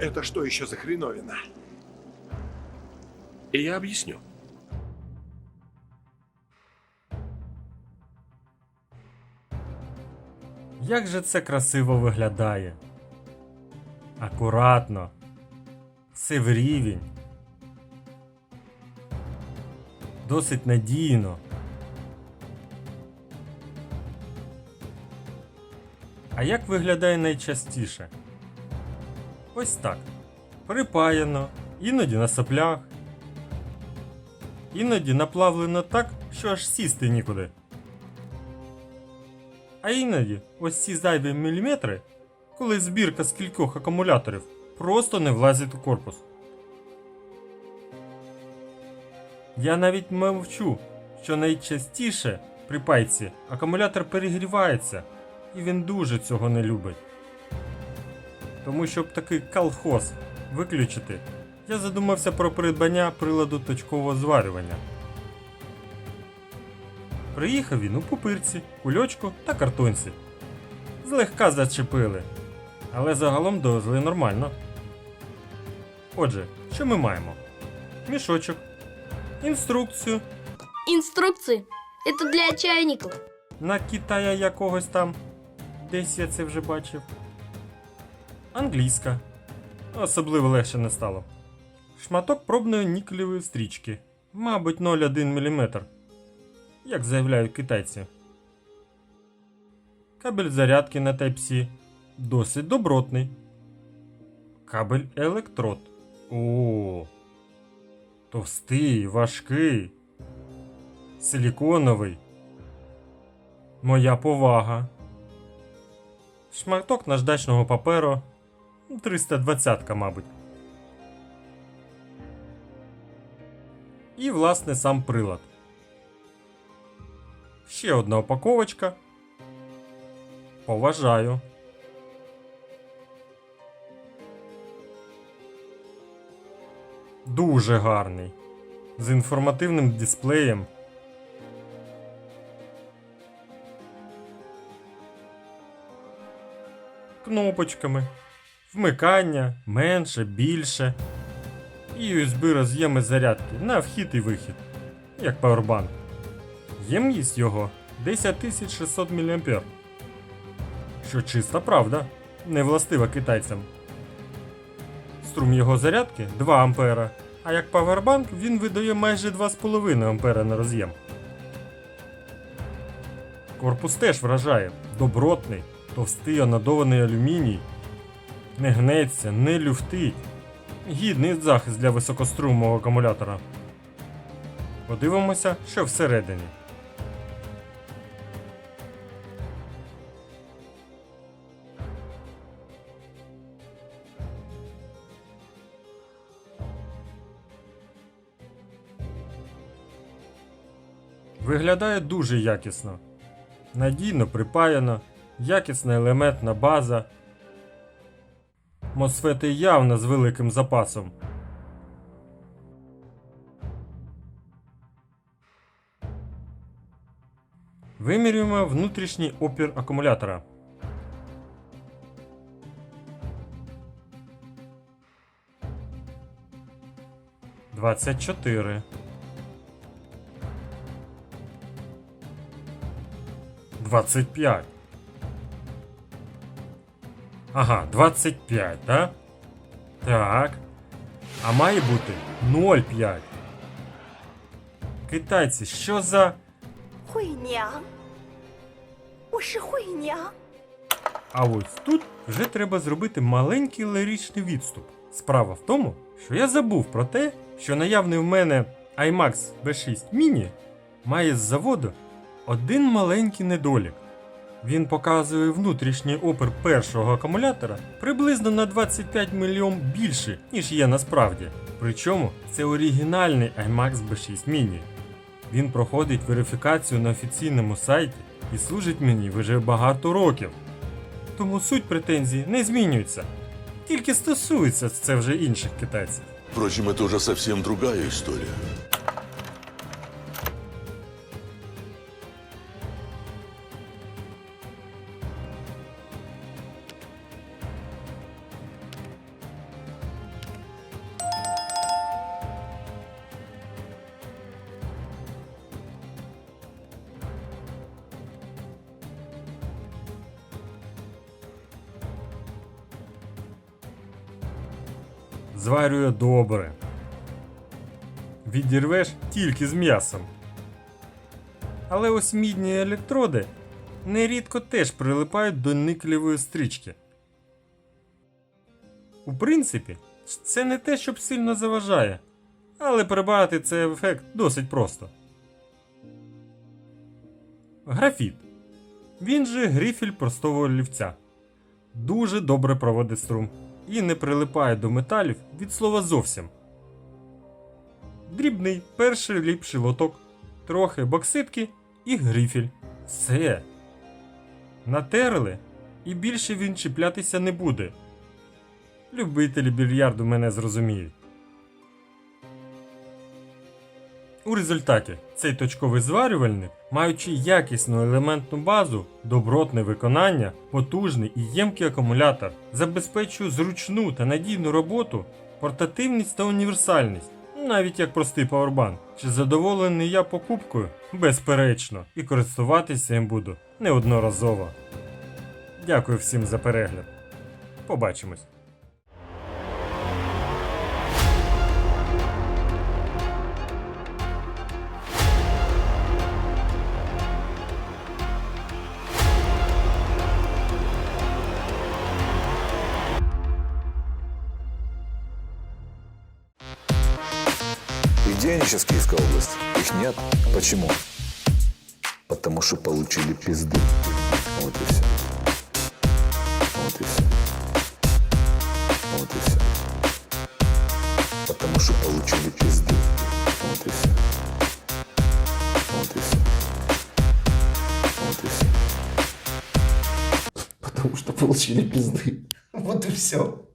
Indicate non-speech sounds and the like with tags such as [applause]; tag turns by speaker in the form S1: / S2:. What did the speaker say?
S1: Это что еще за хреновина?
S2: И я объясню.
S3: Як же це красиво виглядає. Акуратно. Все в рівень. Досить надійно. А як виглядає найчастіше? Ось так. Припаяно, іноді на соплях, іноді наплавлено так, що аж сісти нікуди. А іноді ось ці зайві міліметри, коли збірка з кількох акумуляторів просто не влазить у корпус. Я навіть мовчу, що найчастіше при пайці акумулятор перегрівається, і він дуже цього не любить. Тому щоб такий колхоз виключити, я задумався про придбання приладу точкового зварювання. Приїхав він у пупирці, кульочку та картонці. Злегка зачепили, але загалом довезли нормально. Отже, що ми маємо? Мішочок, інструкцію
S4: Инструкции. Это для чайников.
S3: на Китая якогось там. Десь я це вже бачив. Англійська. Особливо легше не стало. Шматок пробної нікелевої стрічки. Мабуть, 0,1 мм. Як заявляють китайці. Кабель зарядки на Type-C. Досить добротний. Кабель електрод. О. Товстий, важкий. Силіконовий. Моя повага. Шматок наждачного паперу. 320, мабуть. І, власне, сам прилад. Ще одна упаковочка. Поважаю. Дуже гарний. З інформативним дисплеєм. кнопочками, вмикання, менше, більше. І USB роз'єми зарядки на вхід і вихід, як Powerbank. Ємність його 10600 мА. Що чиста правда, не властива китайцям. Струм його зарядки 2 А, а як Powerbank він видає майже 2,5 А на роз'єм. Корпус теж вражає, добротний, товстий анодований алюміній. Не гнеться, не люфтить. Гідний захист для високострумового акумулятора. Подивимося, що всередині. Виглядає дуже якісно. Надійно припаяно, якісна елементна база. Мосфети явно з великим запасом. Вимірюємо внутрішній опір акумулятора. Двадцять чотири. 25. Ага, 25, да? Так. А має бути 0,5. Китайці, що за.
S5: Хуйня. хуйня.
S3: А ось тут вже треба зробити маленький лиричний відступ. Справа в тому, що я забув про те, що наявний в мене iMax B6 Mini має з заводу один маленький недолік. Він показує внутрішній опір першого акумулятора приблизно на 25 мільйон більше, ніж є насправді. Причому це оригінальний iMax B6 Mini. Він проходить верифікацію на офіційному сайті і служить мені вже багато років. Тому суть претензій не змінюється. Тільки стосується це вже інших китайців.
S6: Впрочем, это уже совсем другая история.
S3: Зварює добре. Відірвеш тільки з м'ясом. Але ось мідні електроди нерідко теж прилипають до никелевої стрічки. У принципі, це не те, щоб сильно заважає, але прибрати цей ефект досить просто. Графіт. Він же грифіль простого олівця. Дуже добре проводить струм і не прилипає до металів від слова зовсім. Дрібний перший ліпший лоток, трохи бокситки і грифіль. Все. Натерли, і більше він чіплятися не буде. Любителі більярду мене зрозуміють. У результаті цей точковий зварювальник, маючи якісну елементну базу, добротне виконання, потужний і ємкий акумулятор, забезпечує зручну та надійну роботу, портативність та універсальність, навіть як простий павербанк. Чи задоволений я покупкою? Безперечно, і користуватися їм буду неодноразово. Дякую всім за перегляд. Побачимось.
S1: Где они сейчас, Киевская область? Их нет. Почему? Потому что получили пизды. Вот и все. Вот и все. Вот и все. Потому что получили пизды. Вот и все. Вот и все. Вот и все.
S2: Потому что получили пизды. [laughs] Вот и все.